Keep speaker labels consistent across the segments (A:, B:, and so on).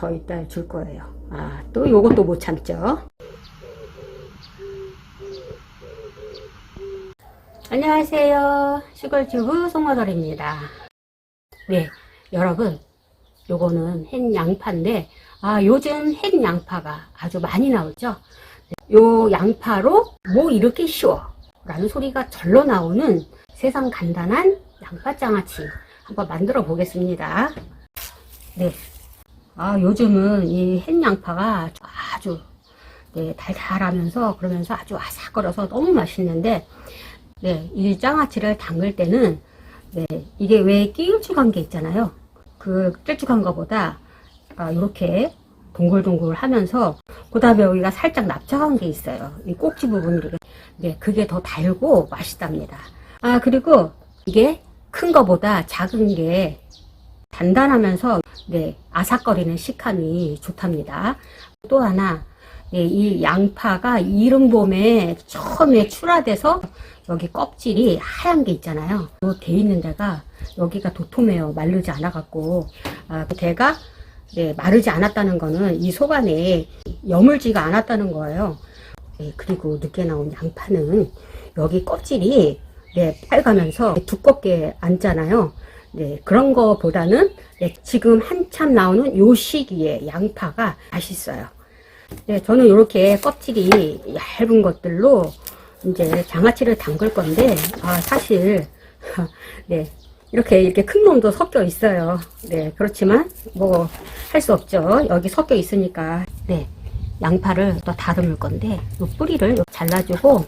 A: 저희 딸 줄 거예요. 아, 또 요것도 못 참죠. 안녕하세요. 시골주부 송마돌입니다. 네, 여러분, 요거는 햇 양파인데, 아, 요즘 햇 양파가 아주 많이 나오죠? 요 양파로 뭐 이렇게 쉬워? 라는 소리가 절로 나오는 세상 간단한 양파장아찌 한번 만들어 보겠습니다. 네. 아, 요즘은 이 햇 양파가 아주 네, 달달하면서 그러면서 아주 아삭거려서 너무 맛있는데, 네, 이 장아찌를 담글 때는, 네, 이게 왜 길쭉한 게 있잖아요. 그 길쭉한 거보다, 아, 요렇게 동글동글 하면서, 그 다음에 여기가 살짝 납작한 게 있어요. 이 꼭지 부분이 이렇게. 네, 그게 더 달고 맛있답니다. 아, 그리고 이게 큰 거보다 작은 게 단단하면서, 네, 아삭거리는 식감이 좋답니다. 또 하나, 네, 이 양파가 이른 봄에 처음에 출하돼서 여기 껍질이 하얀 게 있잖아요. 요돼 있는 데가 여기가 도톰해요. 마르지 않아갖고 아, 그 대가 네, 마르지 않았다는 거는 이 속 안에 여물지가 않았다는 거예요. 네, 그리고 늦게 나온 양파는 여기 껍질이 네, 빨가면서 두껍게 앉잖아요. 네, 그런 거보다는 네, 지금 한참 나오는 요 시기에 양파가 맛있어요. 네, 저는 이렇게 껍질이 얇은 것들로 이제 장아찌를 담글 건데, 아, 사실, 네, 이렇게, 이렇게 큰 놈도 섞여 있어요. 네, 그렇지만, 뭐, 할 수 없죠. 여기 섞여 있으니까. 네, 양파를 또 다듬을 건데, 요 뿌리를 잘라주고,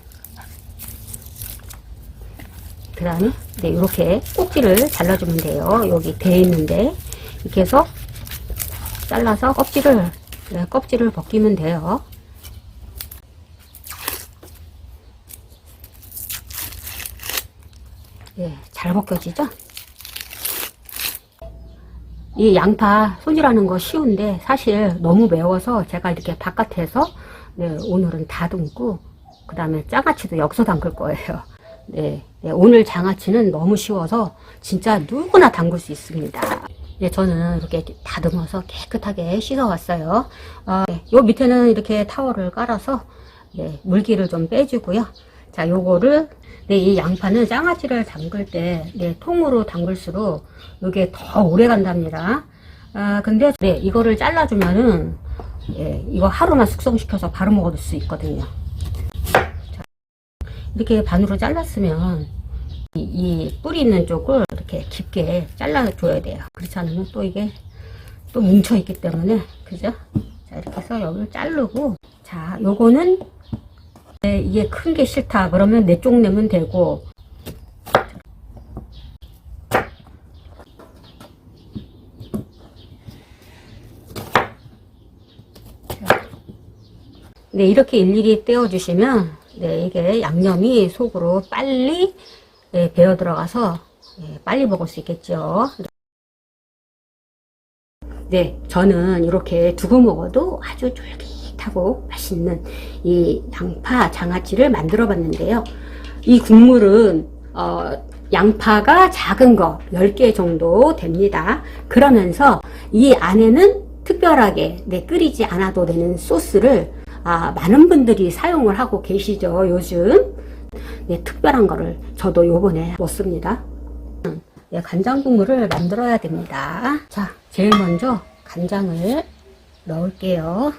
A: 그 다음에, 네, 이렇게 꼭지를 잘라주면 돼요. 여기 돼 있는데, 이렇게 해서 잘라서 껍질을 네, 껍질을 벗기면 돼요. 예, 잘 벗겨지죠? 이 양파 손질하는 거 쉬운데 사실 너무 매워서 제가 이렇게 바깥에서 네, 오늘은 다듬고 그 다음에 장아찌도 여기서 담글 거예요. 네, 네, 오늘 장아찌는 너무 쉬워서 진짜 누구나 담글 수 있습니다. 네, 저는 이렇게 다듬어서 깨끗하게 씻어왔어요. 어, 네, 요 밑에는 이렇게 타월을 깔아서 네, 물기를 좀 빼주고요. 자, 요거를 네, 이 양파는 장아찌를 담글 때 네, 통으로 담글수록 이게 더 오래 간답니다. 아, 근데 네, 이거를 잘라주면은 예, 이거 하루만 숙성시켜서 바로 먹을 수 있거든요. 자, 이렇게 반으로 잘랐으면 이, 이 뿌리 있는 쪽을 이렇게 깊게 잘라줘야 돼요. 그렇지 않으면 또 이게 또 뭉쳐 있기 때문에, 그죠? 자, 이렇게 해서 여기를 자르고, 자, 요거는 네, 이게 큰 게 싫다. 그러면 내 쪽 내면 되고, 네, 이렇게 일일이 떼어주시면, 네, 이게 양념이 속으로 빨리 네, 배어 들어가서 네, 빨리 먹을 수 있겠죠. 네, 저는 이렇게 두고 먹어도 아주 쫄깃하고 맛있는 이 양파 장아찌를 만들어 봤는데요. 이 국물은 어, 양파가 작은 거 10개 정도 됩니다. 그러면서 이 안에는 특별하게 네, 끓이지 않아도 되는 소스를 아, 많은 분들이 사용을 하고 계시죠, 요즘. 네, 특별한 거를 저도 요번에 먹습니다. 네, 간장 국물을 만들어야 됩니다. 자, 제일 먼저 간장을 넣을게요.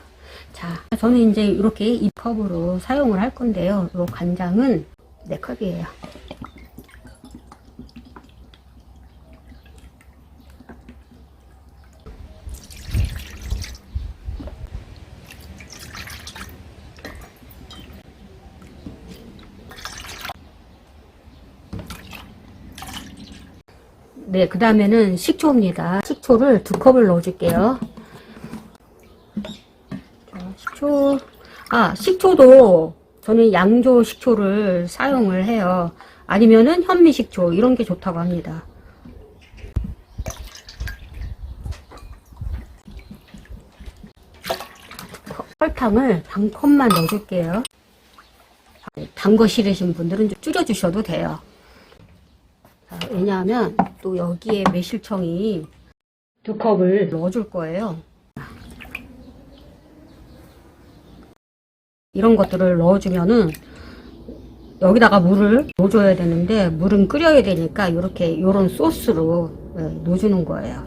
A: 자, 저는 이제 이렇게 이 컵으로 사용을 할 건데요. 이 간장은 네 컵이에요. 네, 그 다음에는 식초입니다. 식초를 두 컵을 넣어줄게요. 자, 식초. 아, 식초도 저는 양조 식초를 사용을 해요. 아니면은 현미 식초, 이런 게 좋다고 합니다. 설탕을 반 컵만 넣어줄게요. 단 거 싫으신 분들은 좀 줄여주셔도 돼요. 왜냐하면 또 여기에 매실청이 두 컵을 넣어줄 거예요. 이런 것들을 넣어주면은 여기다가 물을 넣어줘야 되는데 물은 끓여야 되니까 이렇게 이런 소스로 예, 넣어주는 거예요.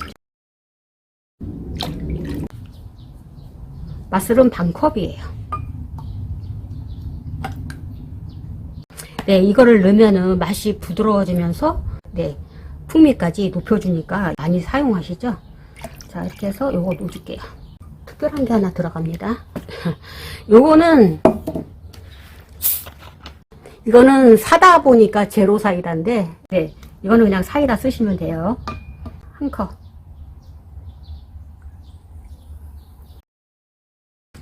A: 맛술은 반 컵이에요. 네, 이거를 넣으면은 맛이 부드러워지면서 네, 풍미까지 높여주니까 많이 사용하시죠? 자, 이렇게 해서 요거 넣어줄게요. 특별한 게 하나 들어갑니다. 요거는 이거는 사다 보니까 제로 사이다인데 네, 이거는 그냥 사이다 쓰시면 돼요. 한 컵.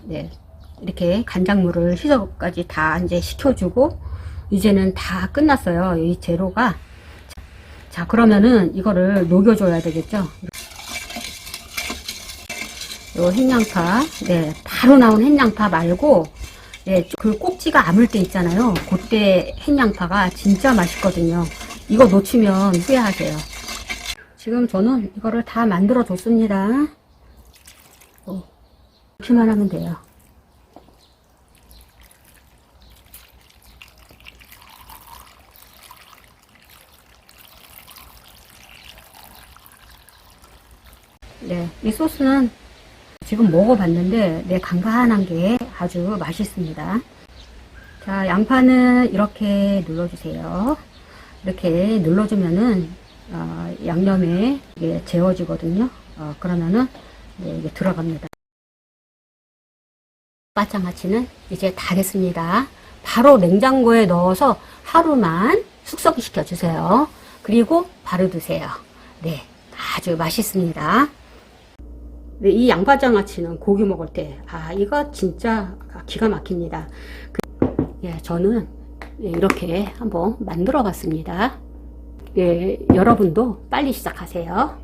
A: 네, 이렇게 간장물을 희석까지 다 이제 식혀주고 이제는 다 끝났어요. 이 재료가. 자, 그러면은 이거를 녹여줘야 되겠죠. 요 햇양파, 네, 바로 나온 햇양파 말고, 네, 그 꼭지가 아물 때 있잖아요. 그때 햇양파가 진짜 맛있거든요. 이거 놓치면 후회하세요. 지금 저는 이거를 다 만들어 줬습니다. 어, 이렇게만 하면 돼요. 네, 이 소스는 지금 먹어봤는데 네, 간간한 게 아주 맛있습니다. 자, 양파는 이렇게 눌러주세요. 이렇게 눌러주면은 어, 양념에 이게 재워지거든요. 어, 그러면은 네, 이게 들어갑니다. 빠짱아치는 이제 다 됐습니다. 바로 냉장고에 넣어서 하루만 숙성시켜 주세요. 그리고 바로 드세요. 네, 아주 맛있습니다. 네, 이 양파장아찌는 고기 먹을 때, 아, 이거 진짜 기가 막힙니다. 그, 예, 저는 예, 이렇게 한번 만들어 봤습니다. 예, 여러분도 빨리 시작하세요.